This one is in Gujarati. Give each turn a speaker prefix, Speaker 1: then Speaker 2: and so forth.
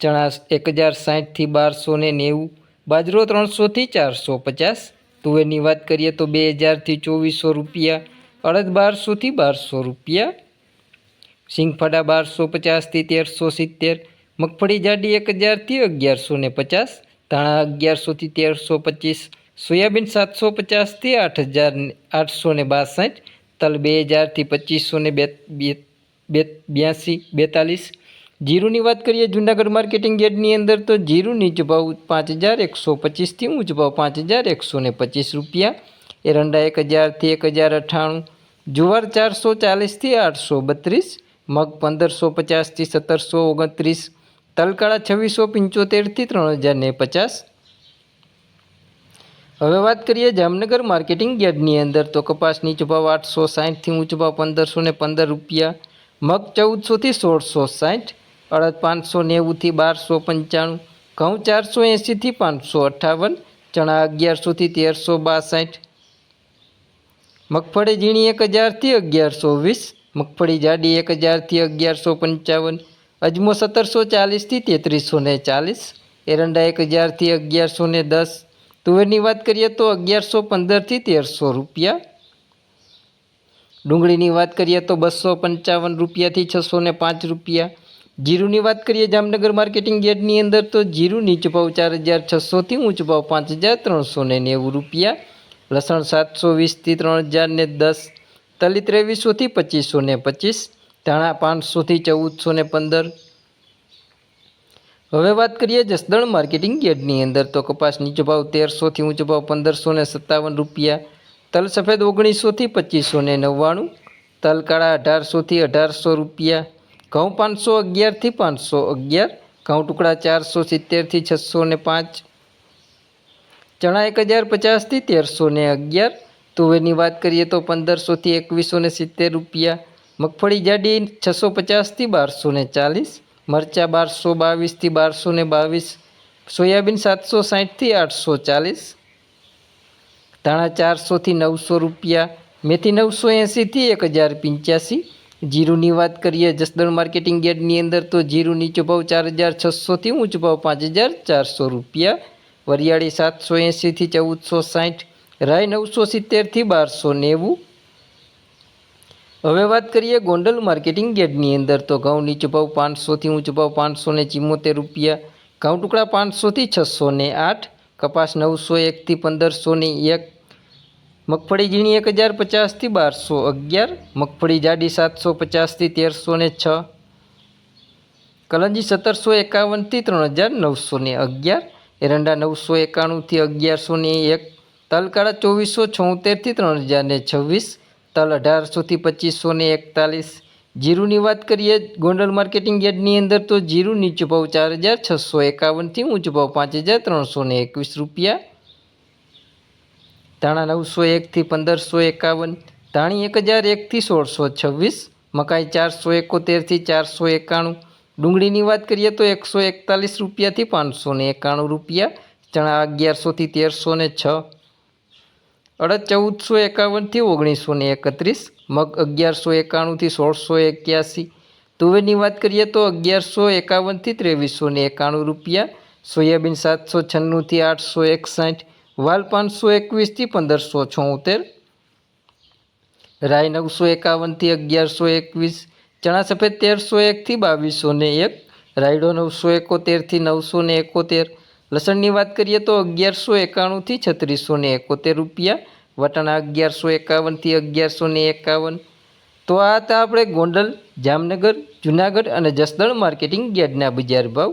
Speaker 1: ચણા એક હજાર સાઠથી બારસો ને નેવું, બાજરો ત્રણસોથી ચારસો પચાસ. તુવેરની વાત કરીએ તો બે હજારથી ચોવીસો રૂપિયા, અડદ બારસોથી બારસો રૂપિયા. સિંગફાડા બારસો પચાસથી તેરસો સિત્તેર, મગફળી જાડી એક હજારથી અગિયારસો ને પચાસ, ધાણા અગિયારસોથી તેરસો પચીસ, સોયાબીન સાતસો પચાસથી આઠ હજાર આઠસો ને બાસઠ, તલ બે હજારથી પચીસો ને બે, બ્યાસી, બેતાલીસ જીરુની વાત કરીએ, જૂનાગઢ માર્કેટિંગ યાર્ડની અંદર તો જીરું નીચો ભાવ પાંચ હજાર એકસો પચીસથી ઊંચ ભાવ પાંચ હજાર એકસો ને પચીસ રૂપિયા. એરંડા એક હજારથી એક હજાર અઠ્ઠાણું. જુવાર ચારસો ચાલીસથી આઠસો બત્રીસ. મગ પંદરસો પચાસથી સત્તરસો ઓગણત્રીસ. તલકાળા છવ્વીસો પંચોતેરથી ત્રણ હજાર ને પચાસ. હવે વાત કરીએ જામનગર માર્કેટિંગ યાર્ડની અંદર તો કપાસ નીચો ભાવ આઠસો સાહીઠથી ઊંચ ભાવ પંદરસો ને પંદર રૂપિયા. મગ ચૌદસોથી સોળસો સાઠ અડદ પાંચસો નેવુંથી બારસો પંચાણું, ઘઉં ચારસો એંશીથી પાંચસો અઠ્ઠાવન ચણા અગિયારસોથી તેરસો બાસઠ. મગફળી ઝીણી એક હજારથી અગિયારસો વીસ, મગફળી જાડી એક હજારથી અગિયારસો પંચાવન, અજમો સત્તરસો ચાલીસથી તેત્રીસો ને ચાલીસ, એરંડા એક હજારથી અગિયારસો ને દસ. તુવેરની વાત કરીએ તો અગિયારસો પંદરથી તેરસો રૂપિયા. ડુંગળીની વાત કરીએ તો બસો પંચાવન રૂપિયાથી છસો ને પાંચ રૂપિયા. જીરુની વાત કરીએ જામનગર માર્કેટિંગ યાર્ડની અંદર, તો જીરું નીચો ભાવ ચાર હજાર છસોથી ઊંચો ભાવ પાંચ હજાર ત્રણસો ને નેવું રૂપિયા. લસણ સાતસો વીસથી ત્રણ હજાર ને દસ. તલી ત્રેવીસોથી પચીસો ને પચીસ. ધાણા પાંચસોથી ચૌદસો ને પંદર. હવે વાત કરીએ જસદણ માર્કેટિંગ યાર્ડની અંદર, તો કપાસ નીચો ભાવ તેરસોથી ઊંચો ભાવ પંદરસો ને સત્તાવન રૂપિયા. તલ સફેદ ઓગણીસોથી પચીસો ને નવ્વાણું. તલ કાળા અઢારસોથી અઢારસો રૂપિયા. ઘઉં પાંચસો અગિયારથી પાંચસો અગિયાર, ઘઉં ટુકડા ચારસો સિત્તેરથી છસો ને પાંચ, ચણા એક હજાર પચાસથી તેરસો ને અગિયાર, તુવેરની વાત કરીએ તો પંદરસોથી એકવીસો ને સિત્તેર રૂપિયા, મગફળી જાડી છસો પચાસથી બારસો ને ચાલીસ, મરચાં બારસો બાવીસથી બારસો ને બાવીસ, સોયાબીન સાતસો સાઠથી આઠસો ચાલીસ, ધાણા ચારસોથી નવસો રૂપિયા, મેથી નવસો એંસીથી એક હજાર પંચ્યાસી જીરુની વાત કરીએ, જસદણ માર્કેટિંગ યાર્ડની અંદર તો જીરું નીચો ભાવ ચાર હજાર છસોથી ઊંચો ભાવ પાંચ હજાર ચારસો રૂપિયા. વરિયાળી સાતસો એંસીથી ચૌદસો સાઠ, રાય નવસો સિત્તેરથી બારસો નેવું. હવે વાત કરીએ ગોંડલ માર્કેટિંગ યાર્ડની અંદર તો ઘઉં નીચો ભાવ પાંચસોથી ઊંચો ભાવ પાંચસો ને ચિમોતેર રૂપિયા, ઘઉં ટુકડા પાંચસોથી છસો ને આઠ, કપાસ નવસો એકથી પંદરસો ને એક મગફળી ઝીણી એક હજાર પચાસથી બારસો અગિયાર, મગફળી જાડી સાતસો પચાસથી તેરસો ને છ, કલંજી સત્તરસો એકાવનથી ત્રણ હજાર નવસો ને અગિયાર, એરંડા નવસો એકાણુંથી અગિયારસો ને એક, તલકાળા ચોવીસો છોતેરથી ત્રણ હજાર ને છવ્વીસ, તલ અઢારસોથી પચીસો ને એકતાલીસ. જીરુની વાત કરીએ, ગોંડલ માર્કેટિંગ યાર્ડની અંદર તો જીરું નીચો ભાવ ચાર હજાર છસો એકાવનથી ઊંચો ભાવ પાંચ હજાર ત્રણસો ને એકવીસ રૂપિયા ધાણા નવસો એકથી પંદરસો એકાવન, ધાણી એક હજાર એકથી સોળસો છવ્વીસ, મકાઈ ચારસો એકોતેરથી ચારસો એકાણું, ડુંગળીની વાત કરીએ તો એકસો એકતાલીસ રૂપિયાથી પાંચસો ને એકાણું રૂપિયા, ચણા અગિયારસોથી તેરસો ને છ, અડદ ચૌદસો એકાવનથી ઓગણીસો ને એકત્રીસ, મગ અગિયારસો એકાણુંથી સોળસો એક્યાસી, તુવેરની વાત કરીએ તો અગિયારસો એકાવનથી ત્રેવીસો ને એકાણું રૂપિયા, સોયાબીન સાતસો છન્નુંથી આઠસો એકસાઠ વાલ પાંચસો એકવીસથી પંદરસો છોતેર રાય નવસો એકાવનથી અગિયારસો એકવીસ, ચણા સફેદ તેરસો એકથી બાવીસો ને એક, રાયડો નવસો એકોતેરથી નવસો ને એકોતેર, લસણની વાત કરીએ તો અગિયારસો એકાણુંથી છત્રીસો ને એકોતેર રૂપિયા, વટાણા અગિયારસો એકાવનથી અગિયારસો ને એકાવન. તો આ હતા આપણે ગોંડલ, જામનગર, જુનાગઢ અને જસદણ માર્કેટિંગ યાર્ડના બજાર ભાવ.